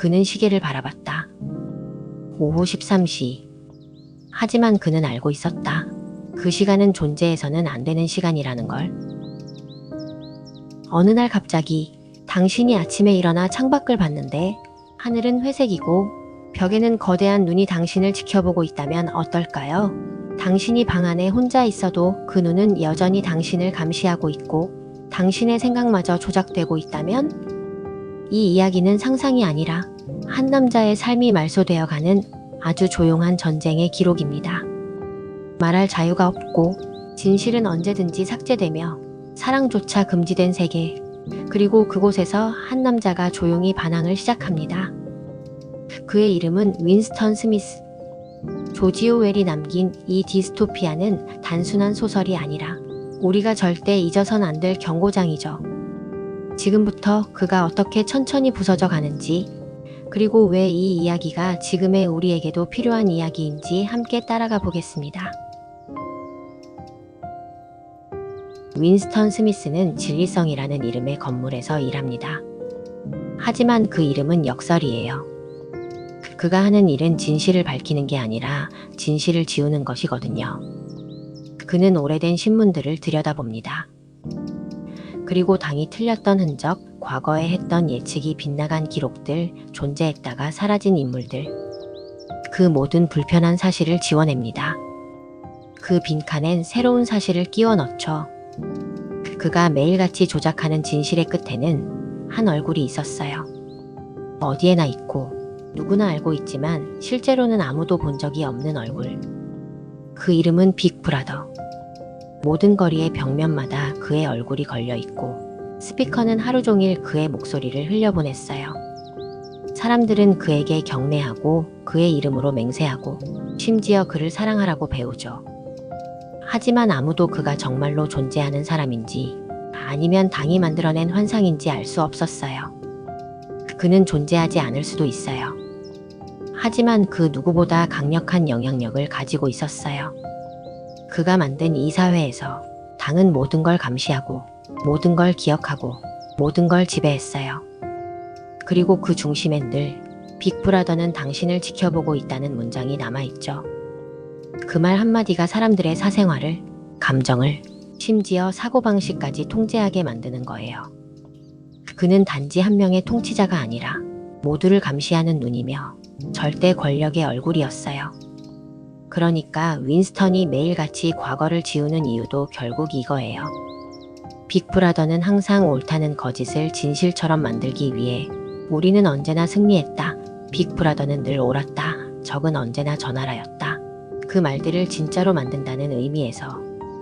그는 시계를 바라봤다. 오후 13시. 하지만 그는 알고 있었다. 그 시간은 존재해서는 안 되는 시간이라는 걸. 어느 날 갑자기 당신이 아침에 일어나 창밖을 봤는데 하늘은 회색이고 벽에는 거대한 눈이 당신을 지켜보고 있다면 어떨까요? 당신이 방 안에 혼자 있어도 그 눈은 여전히 당신을 감시하고 있고 당신의 생각마저 조작되고 있다면 이 이야기는 상상이 아니라 한 남자의 삶이 말소되어 가는 아주 조용한 전쟁의 기록입니다. 말할 자유가 없고 진실은 언제든지 삭제되며 사랑조차 금지된 세계 그리고 그곳에서 한 남자가 조용히 반항을 시작합니다. 그의 이름은 윈스턴 스미스. 조지 오웰이 남긴 이 디스토피아는 단순한 소설이 아니라 우리가 절대 잊어선 안 될 경고장이죠. 지금부터 그가 어떻게 천천히 부서져 가는지, 그리고 왜 이 이야기가 지금의 우리에게도 필요한 이야기인지 함께 따라가 보겠습니다. 윈스턴 스미스는 진리성이라는 이름의 건물에서 일합니다. 하지만 그 이름은 역설이에요. 그가 하는 일은 진실을 밝히는 게 아니라 진실을 지우는 것이거든요. 그는 오래된 신문들을 들여다봅니다. 그리고 당이 틀렸던 흔적, 과거에 했던 예측이 빗나간 기록들, 존재했다가 사라진 인물들. 그 모든 불편한 사실을 지워냅니다. 그 빈칸엔 새로운 사실을 끼워 넣죠. 그가 매일같이 조작하는 진실의 끝에는 한 얼굴이 있었어요. 어디에나 있고 누구나 알고 있지만 실제로는 아무도 본 적이 없는 얼굴. 그 이름은 빅브라더. 모든 거리의 벽면마다 그의 얼굴이 걸려 있고 스피커는 하루 종일 그의 목소리를 흘려보냈어요. 사람들은 그에게 경례하고 그의 이름으로 맹세하고 심지어 그를 사랑하라고 배우죠. 하지만 아무도 그가 정말로 존재하는 사람인지 아니면 당이 만들어낸 환상인지 알 수 없었어요. 그는 존재하지 않을 수도 있어요. 하지만 그 누구보다 강력한 영향력을 가지고 있었어요. 그가 만든 이 사회에서 당은 모든 걸 감시하고 모든 걸 기억하고 모든 걸 지배했어요. 그리고 그 중심엔 늘 빅브라더는 당신을 지켜보고 있다는 문장이 남아있죠. 그 말 한마디가 사람들의 사생활을, 감정을, 심지어 사고방식까지 통제하게 만드는 거예요. 그는 단지 한 명의 통치자가 아니라 모두를 감시하는 눈이며 절대 권력의 얼굴이었어요. 그러니까 윈스턴이 매일같이 과거를 지우는 이유도 결국 이거예요. 빅브라더는 항상 옳다는 거짓을 진실처럼 만들기 위해 우리는 언제나 승리했다. 빅브라더는 늘 옳았다. 적은 언제나 전하라였다. 그 말들을 진짜로 만든다는 의미에서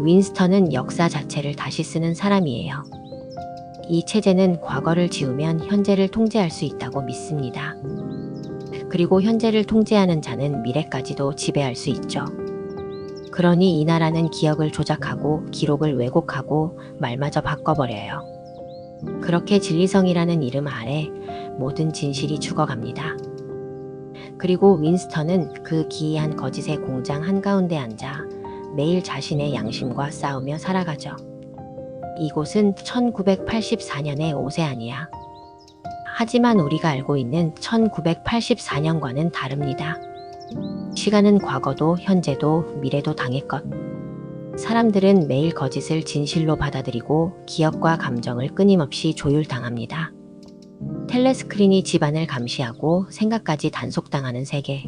윈스턴은 역사 자체를 다시 쓰는 사람이에요. 이 체제는 과거를 지우면 현재를 통제할 수 있다고 믿습니다. 그리고 현재를 통제하는 자는 미래까지도 지배할 수 있죠. 그러니 이 나라는 기억을 조작하고 기록을 왜곡하고 말마저 바꿔버려요. 그렇게 진리성이라는 이름 아래 모든 진실이 죽어갑니다. 그리고 윈스턴은 그 기이한 거짓의 공장 한가운데 앉아 매일 자신의 양심과 싸우며 살아가죠. 이곳은 1984년의 오세아니아. 하지만 우리가 알고 있는 1984년과는 다릅니다. 시간은 과거도 현재도 미래도 당의 것. 사람들은 매일 거짓을 진실로 받아들이고 기억과 감정을 끊임없이 조율당합니다. 텔레스크린이 집안을 감시하고 생각까지 단속당하는 세계.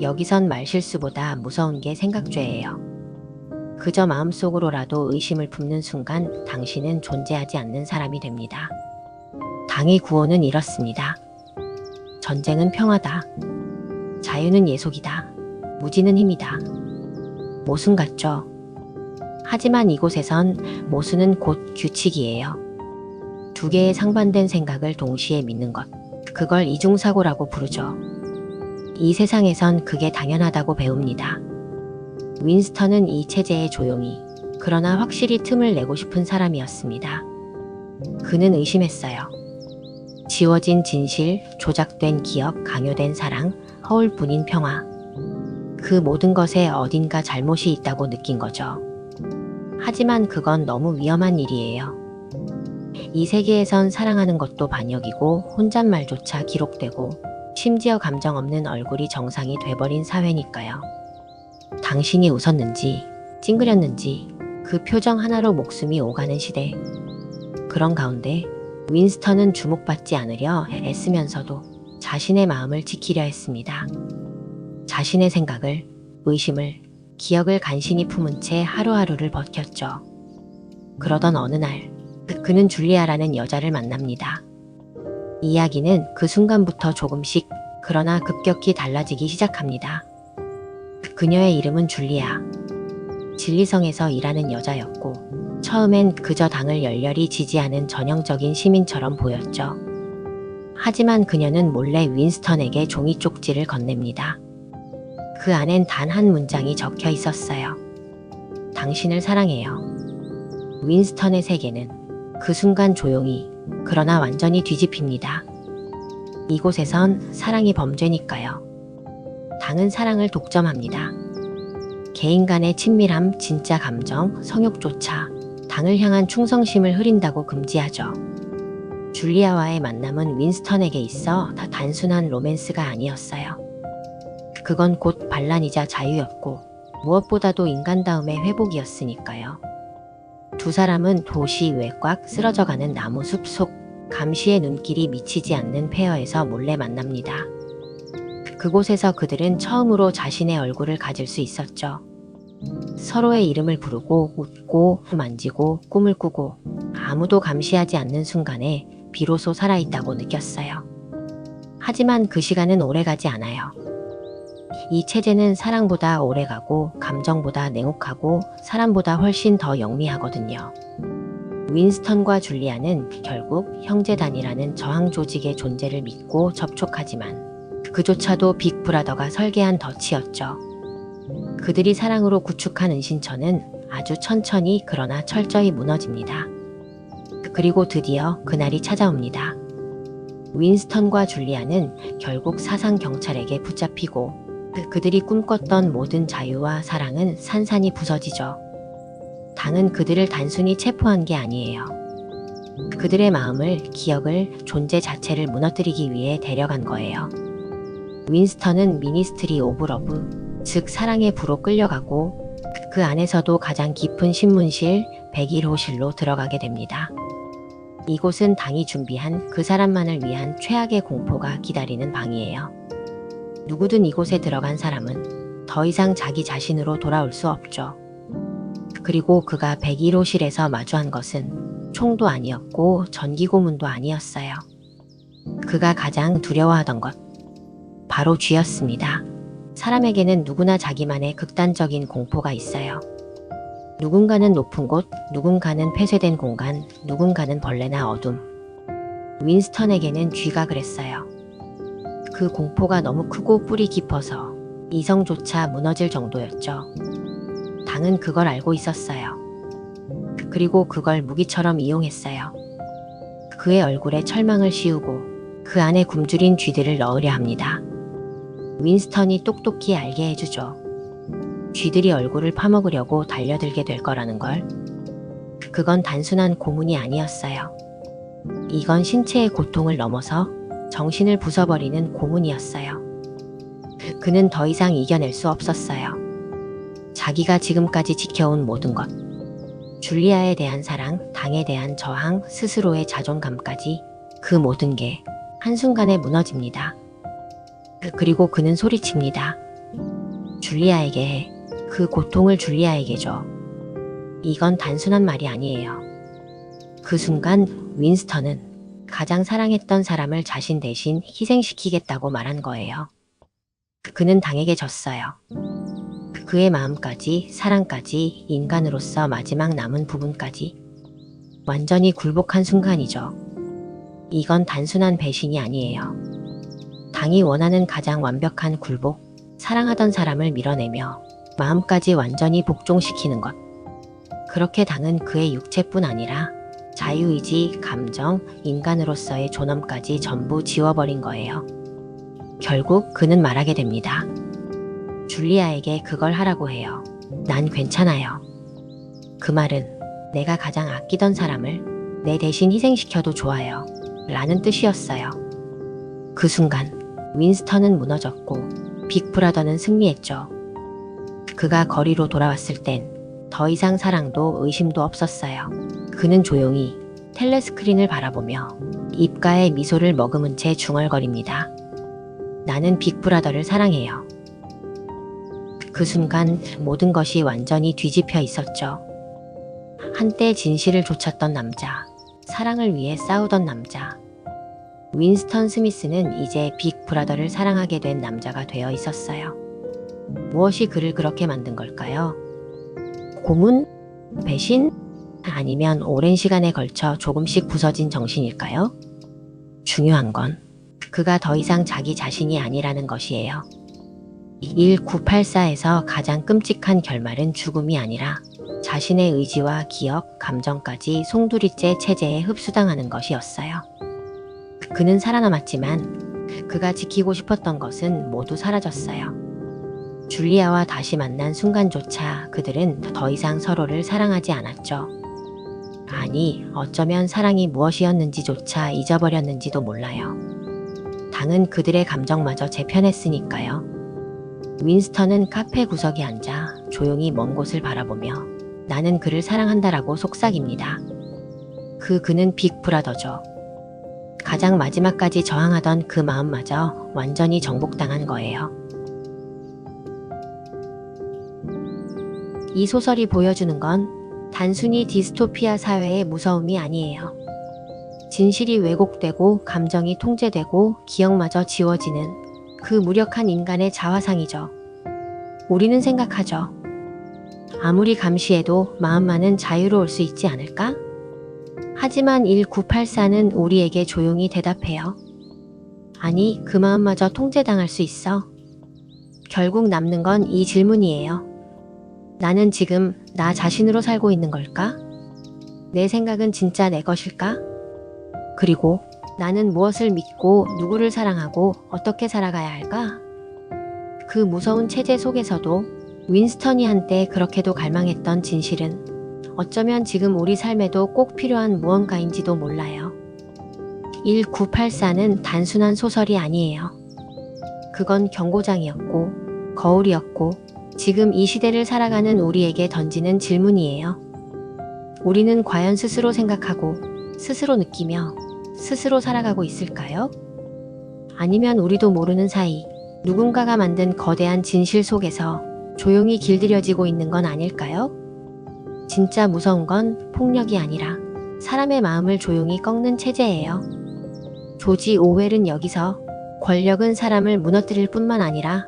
여기선 말실수보다 무서운 게 생각죄예요. 그저 마음속으로라도 의심을 품는 순간 당신은 존재하지 않는 사람이 됩니다. 당의 구호는 이렇습니다. 전쟁은 평화다. 자유는 예속이다. 무지는 힘이다. 모순 같죠? 하지만 이곳에선 모순은 곧 규칙이에요. 두 개의 상반된 생각을 동시에 믿는 것. 그걸 이중사고라고 부르죠. 이 세상에선 그게 당연하다고 배웁니다. 윈스턴은 이 체제에 조용히, 그러나 확실히 틈을 내고 싶은 사람이었습니다. 그는 의심했어요. 지워진 진실, 조작된 기억, 강요된 사랑, 허울뿐인 평화. 그 모든 것에 어딘가 잘못이 있다고 느낀 거죠. 하지만 그건 너무 위험한 일이에요. 이 세계에선 사랑하는 것도 반역이고 혼잣말조차 기록되고 심지어 감정 없는 얼굴이 정상이 돼버린 사회니까요. 당신이 웃었는지 찡그렸는지 그 표정 하나로 목숨이 오가는 시대. 그런 가운데 윈스턴은 주목받지 않으려 애쓰면서도 자신의 마음을 지키려 했습니다. 자신의 생각을, 의심을, 기억을 간신히 품은 채 하루하루를 버텼죠. 그러던 어느 날, 그- 그는 줄리아라는 여자를 만납니다. 이야기는 그 순간부터 조금씩, 그러나 급격히 달라지기 시작합니다. 그녀의 이름은 줄리아. 진리성에서 일하는 여자였고, 처음엔 그저 당을 열렬히 지지하는 전형적인 시민처럼 보였죠. 하지만 그녀는 몰래 윈스턴에게 종이 쪽지를 건넵니다. 그 안엔 단 한 문장이 적혀 있었어요. 당신을 사랑해요. 윈스턴의 세계는 그 순간 조용히, 그러나 완전히 뒤집힙니다. 이곳에선 사랑이 범죄니까요. 당은 사랑을 독점합니다. 개인 간의 친밀함, 진짜 감정, 성욕조차 당을 향한 충성심을 흐린다고 금지하죠. 줄리아와의 만남은 윈스턴에게 있어 다 단순한 로맨스가 아니었어요. 그건 곧 반란이자 자유였고 무엇보다도 인간다움의 회복이었으니까요. 두 사람은 도시 외곽 쓰러져가는 나무 숲 속 감시의 눈길이 미치지 않는 폐허에서 몰래 만납니다. 그곳에서 그들은 처음으로 자신의 얼굴을 가질 수 있었죠. 서로의 이름을 부르고 웃고 만지고 꿈을 꾸고 아무도 감시하지 않는 순간에 비로소 살아있다고 느꼈어요. 하지만 그 시간은 오래가지 않아요. 이 체제는 사랑보다 오래가고 감정보다 냉혹하고 사람보다 훨씬 더 영리하거든요. 윈스턴과 줄리아는 결국 형제단이라는 저항 조직의 존재를 믿고 접촉하지만 그조차도 빅브라더가 설계한 덫이었죠. 그들이 사랑으로 구축한 은신처는 아주 천천히 그러나 철저히 무너집니다. 그리고 드디어 그날이 찾아옵니다. 윈스턴과 줄리아는 결국 사상 경찰에게 붙잡히고 그- 그들이 꿈꿨던 모든 자유와 사랑은 산산이 부서지죠. 당은 그들을 단순히 체포한 게 아니에요. 그들의 마음을, 기억을, 존재 자체를 무너뜨리기 위해 데려간 거예요. 윈스턴은 미니스트리 오브 러브, 즉 사랑의 부로 끌려가고 그 안에서도 가장 깊은 신문실 101호실로 들어가게 됩니다. 이곳은 당이 준비한 그 사람만을 위한 최악의 공포가 기다리는 방이에요. 누구든 이곳에 들어간 사람은 더 이상 자기 자신으로 돌아올 수 없죠. 그리고 그가 101호실에서 마주한 것은 총도 아니었고 전기고문도 아니었어요. 그가 가장 두려워하던 것, 바로 쥐였습니다. 사람에게는 누구나 자기만의 극단적인 공포가 있어요. 누군가는 높은 곳, 누군가는 폐쇄된 공간, 누군가는 벌레나 어둠. 윈스턴에게는 쥐가 그랬어요. 그 공포가 너무 크고 뿌리 깊어서 이성조차 무너질 정도였죠. 당은 그걸 알고 있었어요. 그리고 그걸 무기처럼 이용했어요. 그의 얼굴에 철망을 씌우고 그 안에 굶주린 쥐들을 넣으려 합니다. 윈스턴이 똑똑히 알게 해주죠. 쥐들이 얼굴을 파먹으려고 달려들게 될 거라는 걸. 그건 단순한 고문이 아니었어요. 이건 신체의 고통을 넘어서 정신을 부숴버리는 고문이었어요. 그는 더 이상 이겨낼 수 없었어요. 자기가 지금까지 지켜온 모든 것. 줄리아에 대한 사랑, 당에 대한 저항, 스스로의 자존감까지 그 모든 게 한순간에 무너집니다. 그리고 그는 소리칩니다. 줄리아에게 해. 그 고통을 줄리아에게 줘. 이건 단순한 말이 아니에요. 그 순간 윈스턴은 가장 사랑했던 사람을 자신 대신 희생시키겠다고 말한 거예요. 그는 당에게 졌어요. 그의 마음까지, 사랑까지, 인간으로서 마지막 남은 부분까지 완전히 굴복한 순간이죠. 이건 단순한 배신이 아니에요. 당이 원하는 가장 완벽한 굴복, 사랑하던 사람을 밀어내며 마음까지 완전히 복종시키는 것. 그렇게 당은 그의 육체뿐 아니라 자유의지, 감정, 인간으로서의 존엄까지 전부 지워버린 거예요. 결국 그는 말하게 됩니다. 줄리아에게 그걸 하라고 해요. 난 괜찮아요. 그 말은 내가 가장 아끼던 사람을 내 대신 희생시켜도 좋아요. 라는 뜻이었어요. 그 순간 윈스턴은 무너졌고 빅브라더는 승리했죠. 그가 거리로 돌아왔을 땐 더 이상 사랑도 의심도 없었어요. 그는 조용히 텔레스크린을 바라보며 입가에 미소를 머금은 채 중얼거립니다. 나는 빅브라더를 사랑해요. 그 순간 모든 것이 완전히 뒤집혀 있었죠. 한때 진실을 좇았던 남자, 사랑을 위해 싸우던 남자. 윈스턴 스미스는 이제 빅 브라더를 사랑하게 된 남자가 되어 있었어요. 무엇이 그를 그렇게 만든 걸까요? 고문? 배신? 아니면 오랜 시간에 걸쳐 조금씩 부서진 정신일까요? 중요한 건 그가 더 이상 자기 자신이 아니라는 것이에요. 1984에서 가장 끔찍한 결말은 죽음이 아니라 자신의 의지와 기억, 감정까지 송두리째 체제에 흡수당하는 것이었어요. 그는 살아남았지만 그가 지키고 싶었던 것은 모두 사라졌어요. 줄리아와 다시 만난 순간조차 그들은 더 이상 서로를 사랑하지 않았죠. 아니, 어쩌면 사랑이 무엇이었는지조차 잊어버렸는지도 몰라요. 당은 그들의 감정마저 재편했으니까요. 윈스턴은 카페 구석에 앉아 조용히 먼 곳을 바라보며 나는 그를 사랑한다라고 속삭입니다. 그 그는 빅 브라더죠. 가장 마지막까지 저항하던 그 마음마저 완전히 정복당한 거예요. 이 소설이 보여주는 건 단순히 디스토피아 사회의 무서움이 아니에요. 진실이 왜곡되고 감정이 통제되고 기억마저 지워지는 그 무력한 인간의 자화상이죠. 우리는 생각하죠. 아무리 감시해도 마음만은 자유로울 수 있지 않을까? 하지만 1984는 우리에게 조용히 대답해요. 아니, 그 마음마저 통제당할 수 있어. 결국 남는 건 이 질문이에요. 나는 지금 나 자신으로 살고 있는 걸까? 내 생각은 진짜 내 것일까? 그리고 나는 무엇을 믿고 누구를 사랑하고 어떻게 살아가야 할까? 그 무서운 체제 속에서도 윈스턴이 한때 그렇게도 갈망했던 진실은 어쩌면 지금 우리 삶에도 꼭 필요한 무언가인지도 몰라요. 1984는 단순한 소설이 아니에요. 그건 경고장이었고, 거울이었고, 지금 이 시대를 살아가는 우리에게 던지는 질문이에요. 우리는 과연 스스로 생각하고, 스스로 느끼며, 스스로 살아가고 있을까요? 아니면 우리도 모르는 사이 누군가가 만든 거대한 진실 속에서 조용히 길들여지고 있는 건 아닐까요? 진짜 무서운 건 폭력이 아니라 사람의 마음을 조용히 꺾는 체제예요. 조지 오웰은 여기서 권력은 사람을 무너뜨릴 뿐만 아니라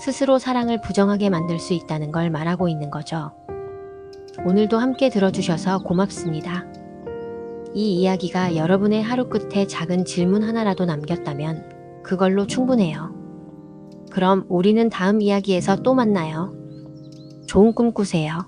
스스로 사랑을 부정하게 만들 수 있다는 걸 말하고 있는 거죠. 오늘도 함께 들어주셔서 고맙습니다. 이 이야기가 여러분의 하루 끝에 작은 질문 하나라도 남겼다면 그걸로 충분해요. 그럼 우리는 다음 이야기에서 또 만나요. 좋은 꿈 꾸세요.